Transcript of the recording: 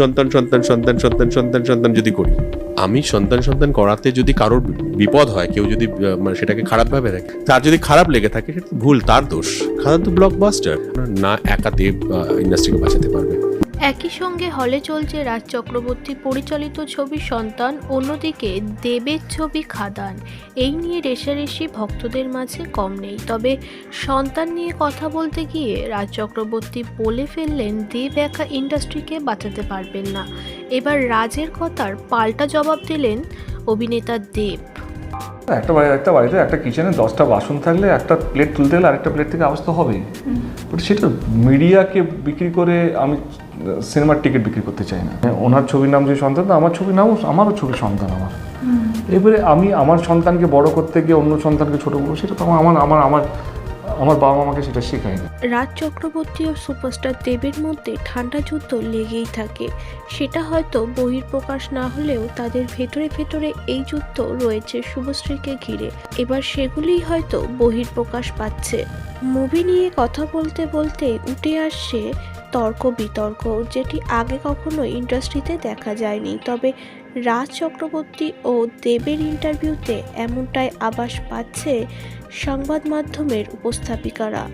সন্তান সন্তান সন্তান সন্তান সন্তান সন্তান যদি করি, আমি সন্তান সন্তান করাতে যদি কারোর বিপদ হয়, কেউ যদি মানে সেটাকে খারাপ ভাবে দেখে, তার যদি খারাপ লেগে থাকে সেটা ভুল, তার দোষ। খারাপ তো ব্লকবাস্টার না একাতে ইন্ডাস্ট্রিকে বাঁচাতে পারবে। একই সঙ্গে হলে চলছে রাজ চক্রবর্তী পরিচালিত ছবি সন্তান অন্যদিকে দেবের ছবি খাদান। এই নিয়ে রেশারেশি ভক্তদের মাঝে কম নেই। তবে সন্তান নিয়ে কথা বলতে গিয়ে রাজ চক্রবর্তী বলে ফেললেন দেব একা ইন্ডাস্ট্রিকে বাঁচাতে পারবেন না। এবার রাজের কথার পাল্টা জবাব দিলেন অভিনেতা দেব। একটা বাড়ি একটা বাড়িতে একটা কিচেনে দশটা বাসন থাকলে একটা প্লেট তুলতে গেলে আরেকটা প্লেট থেকে আওয়াজ তো বাট সেটা মিডিয়াকে বিক্রি করে আমি সিনেমার টিকিট বিক্রি করতে চাই না। ওনার ছবির নাম যে সন্তান তো আমার ছবির নামও আমারও ছবি সন্তান আমার। এবারে আমি আমার সন্তানকে বড় করতে গিয়ে অন্য সন্তানকে ছোট করব সেটা তো আমার আমার আমার আমার বাবা আমাকে সেটা শেখায়নি রাজ চক্রবর্তী ও সুপারস্টার দেবের মধ্যে ঠান্ডা যুদ্ধ লেগেই থাকে। সেটা হয়তো বহির্প্রকাশ না হলেও তাদের ভেতরে ভেতরে এই যুদ্ধ রয়েছে শুভশ্রীকে ঘিরে। এবার সেগুলিই হয়তো বহির্প্রকাশ পাচ্ছে। মুভি নিয়ে কথা বলতে বলতে উঠে আসছে তর্ক বিতর্ক, যেটি আগে কখনো ইন্ডাস্ট্রিতে দেখা যায়নি। তবে রাজ চক্রবর্তী ও দেবের ইন্টারভিউতে এমনটাই আভাস পাচ্ছে সংবাদ মাধ্যমের উপস্থাপিকারা।